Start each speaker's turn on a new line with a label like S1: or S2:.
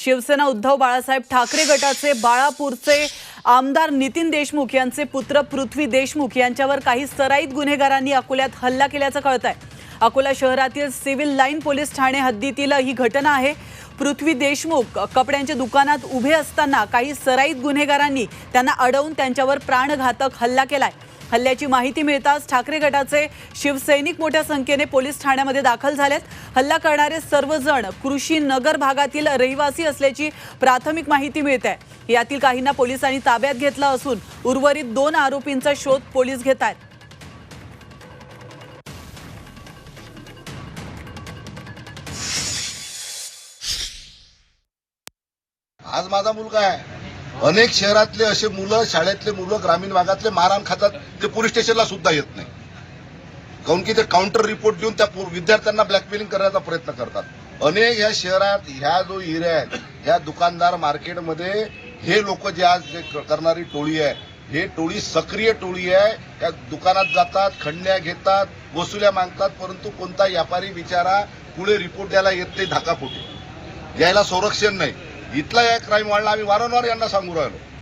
S1: शिवसेना उद्धव बाळासाहेब ठाकरे गटाचे बाळापूरचे आमदार नितीन देशमुख यांचे पुत्र पृथ्वी देशमुख यांच्यावर काही सराईत गुन्हेगारांनी अकोल्यात हल्ला केल्याचं कळत आहे अकोला शहरातील सिव्हिल लाईन पोलीस ठाणे हद्दीतील ही घटना आहे. पृथ्वी देशमुख कपड्यांच्या दुकानात उभे असताना काही सराईत गुन्हेगारांनी त्यांना अडवून त्यांच्यावर प्राणघातक हल्ला केलाय. हल्ल्याची माहिती मिळताच ठाकरे गटाचे शिवसैनिक मोठ्या संख्येने पोलीस ठाण्यामध्ये दाखल झालेत. हल्ला करणारे सर्वजण कृषी नगर भागातील रहिवासी असल्याची प्राथमिक माहिती मिळते. यातील काहींना पोलिसांनी ताब्यात घेतलं असून उर्वरित दोन आरोपींचा शोध पोलीस घेत आहेत.
S2: आज माझा मुलगा आहे. अनेक शहरातले असे मुलं शाळेतले मुलं ग्रामीण भागातले मारहाण खातात ते पोलीस स्टेशनला सुद्धा येत नाही. काऊन की ते काउंटर रिपोर्ट देऊन त्या विद्यार्थ्यांना ब्लॅकमेलिंग करण्याचा प्रयत्न करतात. अनेक ह्या शहरात ह्या जो एरिया आहे ह्या दुकानदार मार्केटमध्ये हे लोक जे आज जे क- करणारी टोळी आहे हे टोळी सक्रिय टोळी आहे. त्या दुकानात जातात खंडण्या घेतात वसुल्या मागतात परंतु कोणता व्यापारी बिचारा पुढे रिपोर्ट द्यायला येत नाही धाकापोटी यायला संरक्षण नाही. इथला या क्राईम वाढला आम्ही वारंवार यांना सांगू राहिलो.